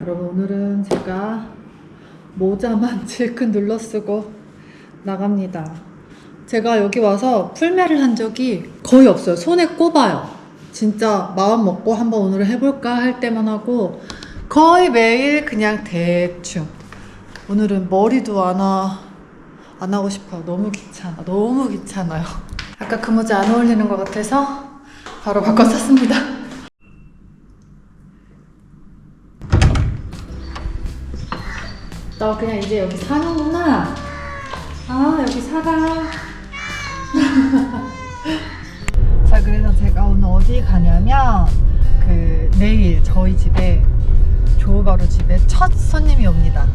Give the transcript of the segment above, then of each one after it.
여러분 오늘은 제가 모자만 질끈 눌러 쓰고 나갑니다. 제가 여기 와서 풀매를 한 적이 거의 없어요. 손에 꼽아요. 진짜 마음 먹고 한번 오늘 해볼까 할 때만 하고 거의 매일 그냥 대충. 오늘은 머리도 안 하, 안 하고 싶어요. 너무 귀찮아. 너무 귀찮아요. 아까 그 모자 안 어울리는 것 같아서 바로 바꿔 샀습니다. 너 그냥 이제 여기 사는구나. 아, 여기 살아. 자, 그래서 제가 오늘 어디 가냐면, 그, 내일 저희 집에, 조우바로 집에 첫 손님이 옵니다.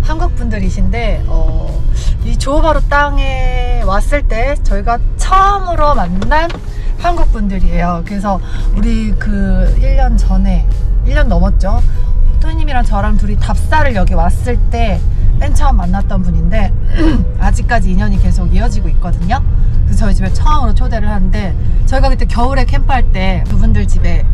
한국 분들이신데, 어, 이 조우바로 땅에 왔을 때 저희가 처음으로 만난 한국 분들이에요. 그래서 우리 그 1년 전에, 1년 넘었죠? 토니님이랑 저랑 둘이 답사를 여기 왔을 때 맨 처음 만났던 분인데 아직까지 인연이 계속 이어지고 있거든요. 그래서 저희 집에 처음으로 초대를 하는데 저희가 그때 겨울에 캠프할 때 그분들 집에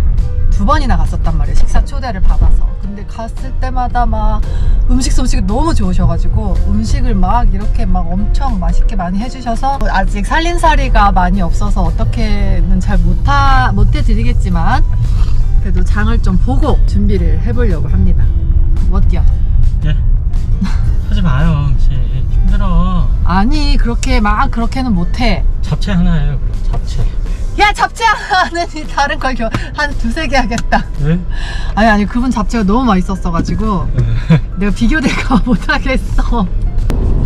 두 번이나 갔었단 말이에요. 식사 초대를 받아서. 근데 갔을 때마다 막 음식 솜씨가 너무 좋으셔가지고 음식을 막 이렇게 막 엄청 맛있게 많이 해주셔서 아직 살림살이가 많이 없어서 어떻게는 잘 못하, 못해드리겠지만 그래도 장을 좀 보고 준비를 해보려고 합니다. 어때요? 예. 하지 마요, 씨. 힘들어. 아니 그렇게 막 그렇게는 못해. 잡채 하나 해요, 그럼. 잡채. 야 잡채 하나는 이 다른 걸 한 두세 개 하겠다. 왜? 아니 아니 그분 잡채가 너무 맛있었어가지고 내가 비교될까 못하겠어.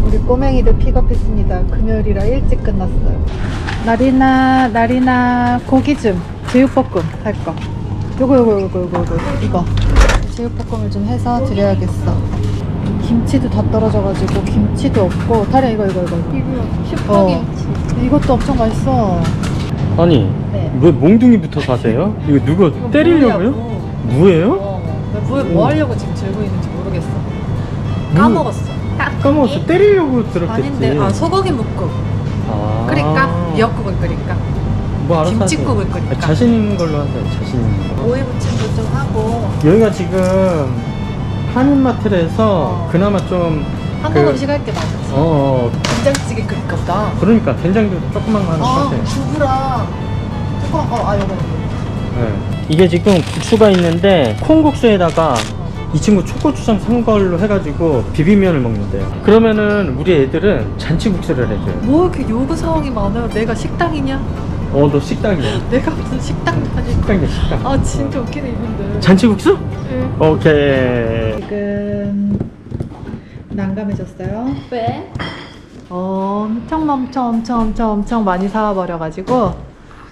우리 꼬맹이들 픽업했습니다. 금요일이라 일찍 끝났어요. 나리나 나리나 고기 좀 제육볶음 할 거. 요거 요거 요거 요거 요거 이거 제육볶음을 좀 해서 드려야겠어. 김치도 다 떨어져가지고 김치도 없고 다리 이거 이거 이거 슈퍼김치. 이것도 엄청 맛있어. 아니, 네. 왜 몽둥이부터 가세요? 이거 누구 이거 때리려고요? 뭐예요? 어, 뭐에 뭐 하려고 지금 들고 있는지 모르겠어. 까먹었어. 까먹었어. 때리려고 들었겠지. 아닌데 아 소고기 묵국 아. 끓일까? 미역국을 끓일까? 뭐 알아서 김치국을 하세요. 끓일까? 아, 자신 있는 걸로 하세요, 자신 있는 거. 오이 부침도 좀 하고 여기가 지금 한인마트에서 어. 그나마 좀 한국 그- 음식 할 때 많았어. 어, 어, 된장찌개 끓일까 보다. 그러니까 된장도 조그만 거 하나 아 사세요. 두부랑 조금 어 아 요거 요거. 네. 이게 지금 부추가 있는데 콩국수에다가 이 친구 초고추장 산 걸로 해가지고 비빔면을 먹는데요. 그러면은 우리 애들은 잔치국수를 해줘요. 뭐 이렇게 요구 사항이 많아요. 내가 식당이냐? 어, 너 식당이야. 내가 무슨 식당 다니? 식당이야, 식당. 아 진짜 웃기네 이분들. 잔치국수? 응. 오케이. 지금 난감해졌어요. 왜? 엄청 엄청 엄청 엄청 엄청 많이 사와버려가지고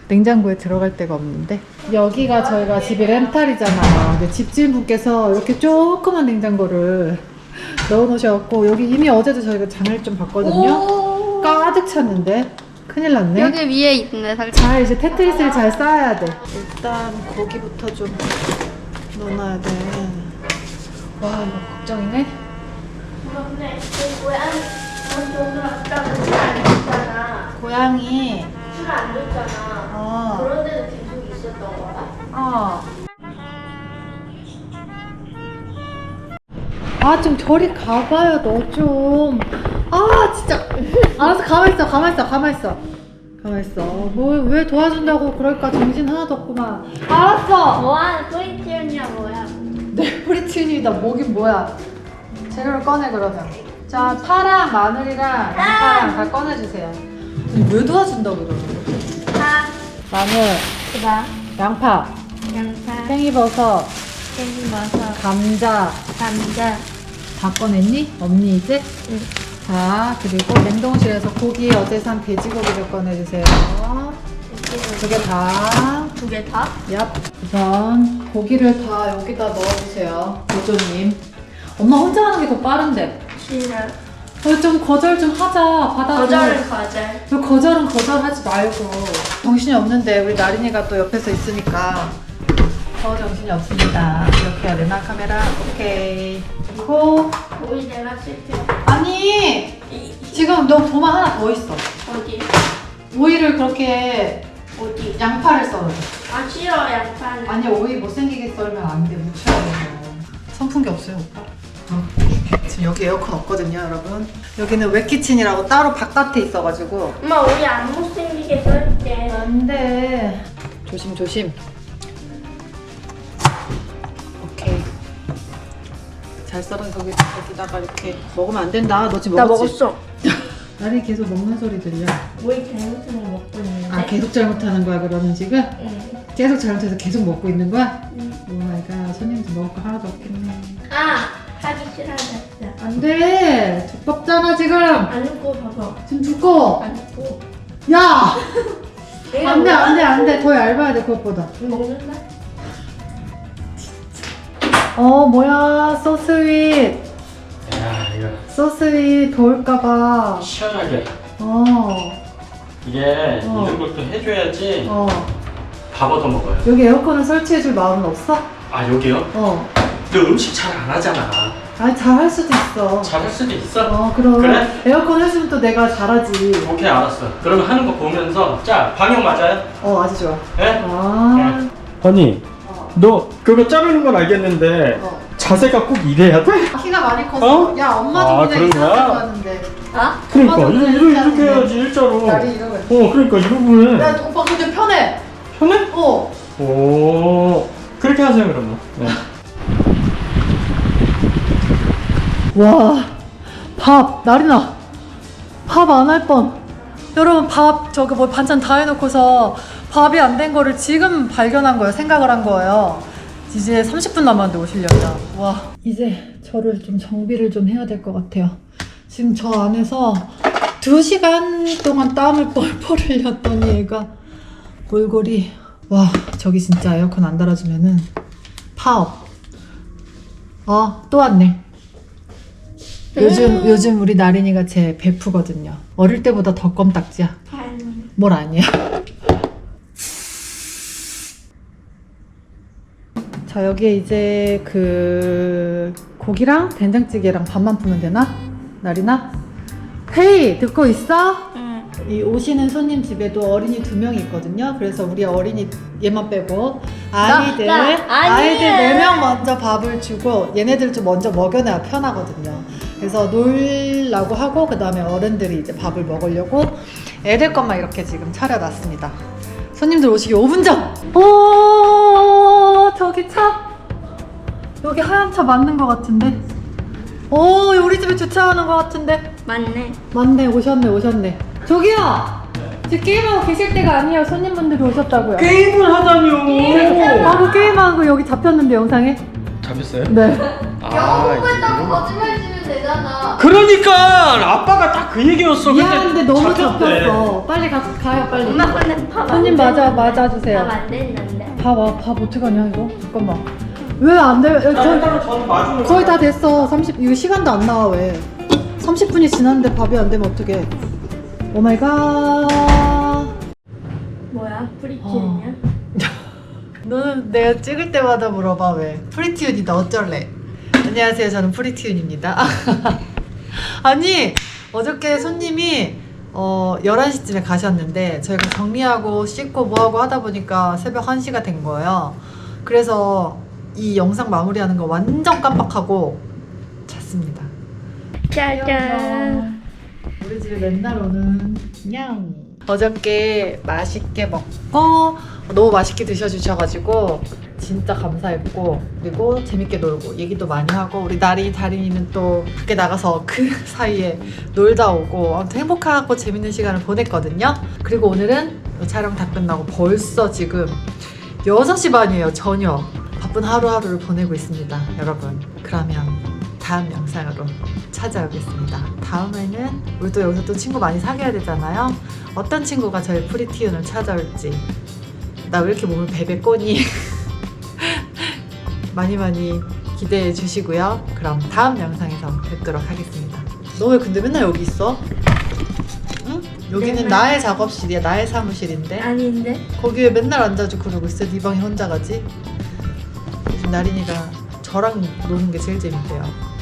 냉장고에 들어갈 데가 없는데 여기가 저희가 집이 렌탈이잖아요 근데 집주인분께서 이렇게 조그만 냉장고를 넣어놓으셔갖고 여기 이미 어제도 저희가 장을 좀 봤거든요 오. 가득 찼는데 큰일 났네 여기 위에 있네 살짝. 자 이제 테트리스를 잘 쌓아야 돼 일단 고기부터 좀 넣어놔야 돼 와 이거 걱정이네 그런데 그 고양이 저한테 오늘 아까는 술안 줬잖아. 고양이 술 안 줬잖아. 어, 그런 데도 계속 있었던 거야? 어. 아, 좀 저리 가봐요, 너 좀. 아, 진짜. 알았어, 가만 있어, 가만 있어, 가만 있어. 가만 있어. 뭐, 왜 도와준다고 그럴까? 정신 하나도 없구만. 알았어! 뭐하는 프리티언이야 뭐야? 내 프리티윤이다. 뭐긴 뭐야. 재료를 꺼내, 그러면. 자, 파랑 마늘이랑 양파랑 다 꺼내주세요. 아니, 왜 도와준다고 그러는 파, 마늘, 그다음 양파, 양파, 팽이버섯, 생버섯, 감자, 감자. 다 꺼냈니? 없니 이제? 응. 자 그리고 냉동실에서 고기 어제 산 돼지고기를 꺼내주세요 두개 다. 두개 다? 얍. 우선 고기를 다 여기다 넣어주세요 보조님 엄마 혼자 하는 게 더 빠른데 싫어. 어, 좀 거절 좀 하자 받아줘 거절은 거절. 그 거절은 거절하지 말고 정신이 없는데 우리 나린이가 또 옆에서 있으니까 더 정신이 없습니다 이렇게 해야 되나 카메라 오케이 고 우리 내가 쓸게. 아니 지금 너 도마 하나 더 있어 어디? 오이를 그렇게 어디? 양파를 썰어 아 싫어 양파는. 아니 오이 못생기게 썰면 안돼 묻혀야 돼서 선풍기 없어요 오빠 어. 지금 여기 에어컨 없거든요 여러분 여기는 웹키친이라고 따로 바깥에 있어가지고 엄마 우리 안 못생기게 썰게. 안돼 조심 조심 잘 썰은 저기 여기다가 이렇게 먹으면 안 된다 너 지금 나 먹었지? 먹었어. 나리 계속 먹는 소리 들려 잘못한 거 먹고 있는데. 아 계속 잘못하는 거야 그러면 지금? 응. 계속 잘못해서 계속 먹고 있는 거야? 응. 오 마이 갓 손님들 먹을 거 하나도 없겠네 아 하기 싫어졌어. 안 돼 두껍잖아 지금 안 웃고 봐봐. 지금 두꺼워 안 웃고. 야 내가 안돼 뭐야? 안돼 안돼 더 얇아야 돼 그것보다 먹는다. 어 뭐야 so sweet 야 이거 so sweet 더울까봐 시원하게 어, 이게 어. 이런 것도 해줘야지 어밥 얻어 먹어요 여기 에어컨을 설치해줄 마음은 없어? 아 여기요? 어 너 음식 잘 안 하잖아 아니 잘할 수도 있어 잘 할 수도 있어? 어 그럼 그래? 에어컨 해주면 또 내가 잘하지 오케이 알았어 그러면 하는 거 보면서 자 방역 맞아요? 어 아주 좋아 예? 아 언니 어. 너 그거 자르는 건 알겠는데 어. 자세가 꼭 이래야 돼? 키가 많이 컸어 어? 야 엄마 아, 좀 그냥 그런 이상하게 거야? 하는데 아? 그러니까 이렇게, 그래, 이렇게, 이렇게 하는데. 해야지 일자로 다리 이러고 해. 어 그러니까 이러고 해야 오빠 근데 편해 편해? 어 오 그렇게 하세요 그러면 네. 와, 밥, 나리나. 밥 안 할 뻔. 여러분, 밥, 저기 뭐 반찬 다 해놓고서 밥이 안 된 거를 지금 발견한 거예요. 생각을 한 거예요. 이제 30분 남았는데 오시려면. 와, 이제 저를 좀 정비를 좀 해야 될 것 같아요. 지금 저 안에서 2시간 동안 땀을 뻘뻘 흘렸더니 얘가 몰골이. 와, 저기 진짜 에어컨 안 달아주면은 파업. 어, 또 왔네. 요즘 요즘 우리 나린이가 제 베프거든요. 어릴 때보다 더 껌딱지야. 반. 뭘 아니야? 자 여기에 이제 그 고기랑 된장찌개랑 밥만 푸면 되나? 나리나? 헤이 듣고 있어? 응. 이 오시는 손님 집에도 어린이 두 명이 있거든요. 그래서 우리 어린이 얘만 빼고 아이들 나 아니에요. 아이들 네 명 먼저 밥을 주고 얘네들 좀 먼저 먹여놔야 편하거든요. 그래서 놀라고 하고 그 다음에 어른들이 이제 밥을 먹으려고 애들 것만 이렇게 지금 차려놨습니다. 손님들 오시기 5분 전. 오 저기 차 여기 하얀 차 맞는 것 같은데. 오 우리 집에 주차하는 것 같은데. 맞네. 맞네 오셨네 오셨네 저기요! 지금 게임하고 계실 때가 아니에요. 손님분들이 오셨다고요. 게임을 하다니요 아그 게임하고 여기 잡혔는데 영상에. 잡혔어요? 네. 아 했다고 거짓말 치면 되잖아. 그러니까! 아빠가 딱 그 얘기였어. 미안한데 너무. 잡혔어. 빨리 가, 가요 빨리. 엄마 근데 밥 손님 맞아 맞아 주세요. 밥안 됐는데. 밥, 아, 밥 어떡하냐 이거? 잠깐만. 왜 안 돼? 저, 저는 마중을 거의 다 됐어. 30 이거 시간도 안 나와 왜. 30분이 지났는데 밥이 안 되면 어떡해 오마이갓 뭐야? 프리티냐? 너는 내가 찍을 때마다 물어봐 왜? 프리티윤이다. 어쩔래? 안녕하세요. 저는 프리티윤입니다. 아니 어저께 손님이 어 11시쯤에 가셨는데 저희가 정리하고 씻고 뭐하고 하다 보니까 새벽 1시가 된 거예요. 그래서 이 영상 마무리하는 거 완전 깜빡하고 잤습니다. 짜잔. 우리 집에 맨날 오는 냥. 어저께 맛있게 먹고 너무 맛있게 드셔주셔가지고 진짜 감사했고 그리고 재밌게 놀고 얘기도 많이 하고 우리 나리 다린이는 또 밖에 나가서 그 사이에 놀다 오고 아무튼 행복하고 재밌는 시간을 보냈거든요. 그리고 오늘은 촬영 다 끝나고 벌써 지금 6시 반이에요 저녁. 바쁜 하루하루를 보내고 있습니다 여러분. 그러면 다음 영상으로 찾아오겠습니다. 다음에는 우리도 여기서 또 친구 많이 사귀어야 되잖아요. 어떤 친구가 저희 프리티윤을 찾아올지 나 왜 이렇게 몸을 베베 꼬니 많이 많이 기대해 주시고요. 그럼 다음 영상에서 뵙도록 하겠습니다. 너 왜 근데 맨날 여기 있어? 응? 여기는 네, 나의 작업실이야. 나의 사무실인데 아닌데? 거기 에 맨날 앉아주고 그러고 있어? 네 방에 혼자 가지? 요즘 나린이가 저랑 노는 게 제일 재밌대요.